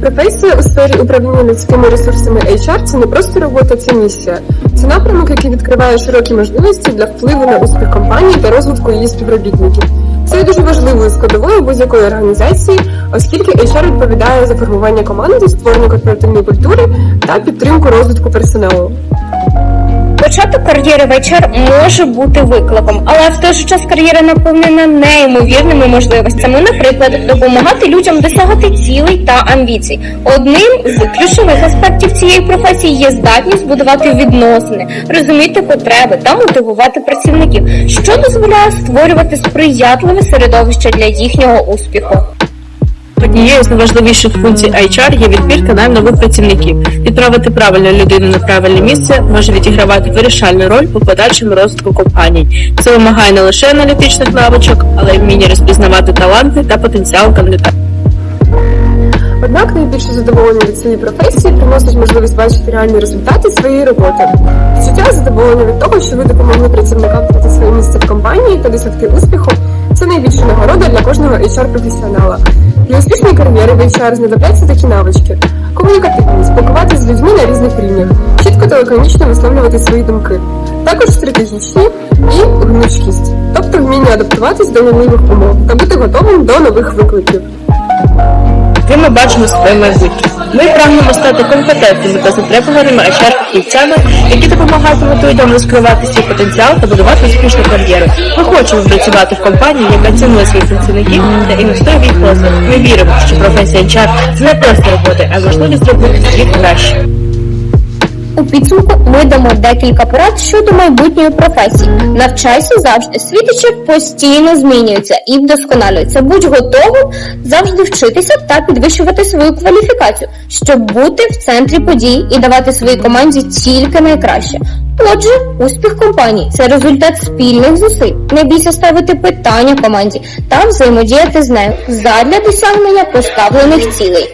Професія у сфері управління людськими ресурсами HR – це не просто робота, це місія. Це напрямок, який відкриває широкі можливості для впливу на успіх компанії та розвитку її співробітників. Це є дуже важливою складовою будь-якої організації, оскільки HR відповідає за формування команди, створення корпоративної культури та підтримку розвитку персоналу. Початок кар'єри в HR може бути викликом, але в той же час кар'єра наповнена неймовірними можливостями. Наприклад, допомагати людям досягати цілей та амбіцій. Одним з ключових аспектів цієї професії є здатність будувати відносини, розуміти потреби та мотивувати працівників, що дозволяє створювати сприятливе середовище для їхнього успіху. Однією з найважливіших функцій HR є відбір та нових працівників. Відправити правильну людину на правильне місце може відігравати вирішальну роль у подальшому розвитку компаній. Це вимагає не лише аналітичних навичок, але й вміння розпізнавати таланти та потенціал кандидата. Однак найбільше задоволення від цієї професії приносить можливість бачити реальні результати своєї роботи. Відчуття задоволення від того, що ви допомогли працівникам знайти своє місце в компанії та досягти успіху. Це найбільша нагорода для кожного HR-професіонала. Для успішної кар'єри в HR знадобляться такі навички: комунікативність, спілкуватися з людьми на різних рівнях, чітко та лаконічно висловлювати свої думки, також стратегічні і гнучкість, тобто вміння адаптуватись до нових умов та бути готовим до нових викликів. Ми бачимо своє майбутнє. Ми прагнемо стати компетентними та затребуваними HR-фахівцями, які допомагатимуть людям розкривати свій потенціал та будувати успішну кар'єру. Ми хочемо працювати в компанії, яка цінує своїх працівників та інвестує в їх розвиток. Ми віримо, що професія HR – це не просто роботи, а можливість зробити світ краще. У підсумку ми дамо декілька порад щодо майбутньої професії. Навчайся завжди. Світичі постійно змінюються і вдосконалюються. Будь готовим завжди вчитися та підвищувати свою кваліфікацію, щоб бути в центрі подій і давати своїй команді тільки найкраще. Отже, успіх компанії це результат спільних зусиль. Не бійся ставити питання команді та взаємодіяти з нею задля досягнення поставлених цілей.